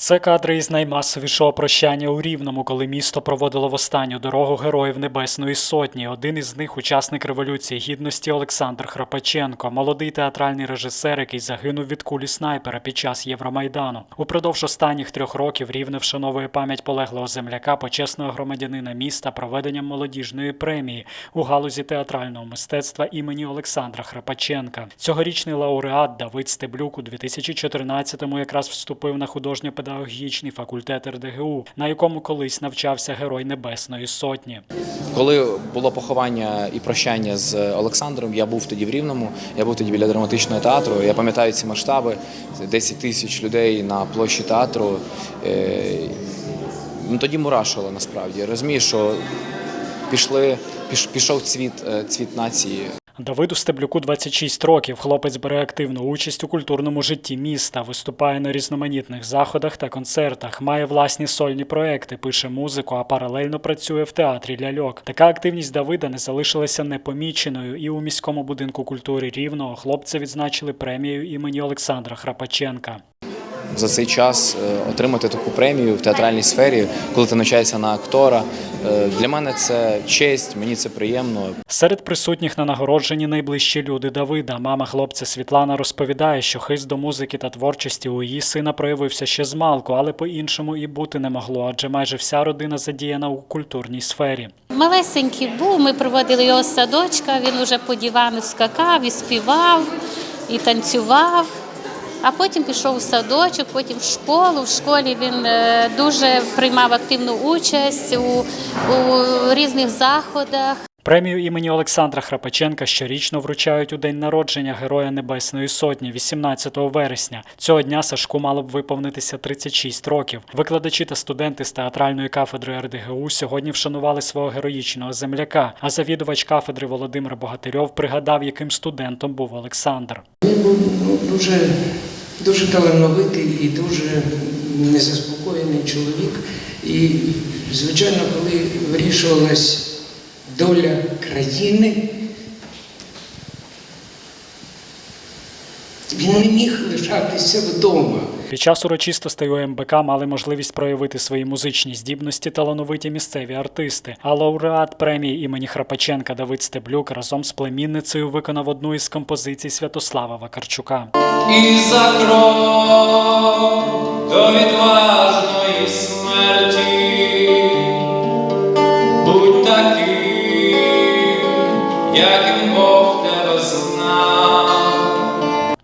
Це кадри із наймасовішого прощання у Рівному, коли місто проводило в останню дорогу героїв Небесної Сотні. Один із них учасник революції гідності Олександр Храпаченко, молодий театральний режисер, який загинув від кулі снайпера під час Євромайдану. Упродовж останніх трьох років Рівне вшановує пам'ять полеглого земляка, почесного громадянина міста проведенням молодіжної премії у галузі театрального мистецтва імені Олександра Храпаченка. Цьогорічний лауреат Давид Стеблюк у 2014-му якраз вступив на художньо-педагогічний факультет РДГУ, на якому колись навчався герой Небесної Сотні. Коли було поховання і прощання з Олександром, я був тоді в Рівному, я був тоді біля драматичного театру. Я пам'ятаю ці масштаби: 10 тисяч людей на площі театру. Е, Ну, тоді мурашило насправді. Розумієш, що пішли, пішов цвіт, е, цвіт нації. Давиду Стеблюку 26 років. Хлопець бере активну участь у культурному житті міста, виступає на різноманітних заходах та концертах, має власні сольні проекти, пише музику, а паралельно працює в театрі ляльок. Така активність Давида не залишилася непоміченою, і у міському будинку культури Рівного хлопця відзначили премією імені Олександра Храпаченка. За цей час е, отримати таку премію в театральній сфері, коли ти навчаєшся на актора. е, Для мене це честь, мені це приємно. Серед присутніх на нагородженні найближчі люди Давида. Мама хлопця Світлана розповідає, що хист до музики та творчості у її сина проявився ще з малку, але по-іншому і бути не могло, адже майже вся родина задіяна у культурній сфері. Малесенький був, ми проводили його з садочка, він уже по дивану скакав і співав, і танцював. А потім пішов у садочок, потім в школу. В школі він е, дуже приймав активну участь у, у різних заходах. Премію імені Олександра Храпаченка щорічно вручають у день народження Героя Небесної Сотні, 18 вересня. Цього дня Сашку мало б виповнитися 36 років. Викладачі та студенти з театральної кафедри РДГУ сьогодні вшанували свого героїчного земляка. А завідувач кафедри Володимир Богатирьов пригадав, яким студентом був Олександр. Був ну, дуже, дуже талановитий і дуже незаспокоєний чоловік. І, звичайно, коли вирішувалась доля країни, він не міг лишатися вдома. Під час урочистостей у МБК мали можливість проявити свої музичні здібності талановиті місцеві артисти. А лауреат премії імені Храпаченка Давид Стеблюк разом з племінницею виконав одну із композицій Святослава Вакарчука. і за крок до відважної смерті. Будь таким, знав.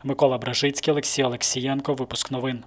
Микола Бражицький, Олексій Олексієнко. Випуск новин.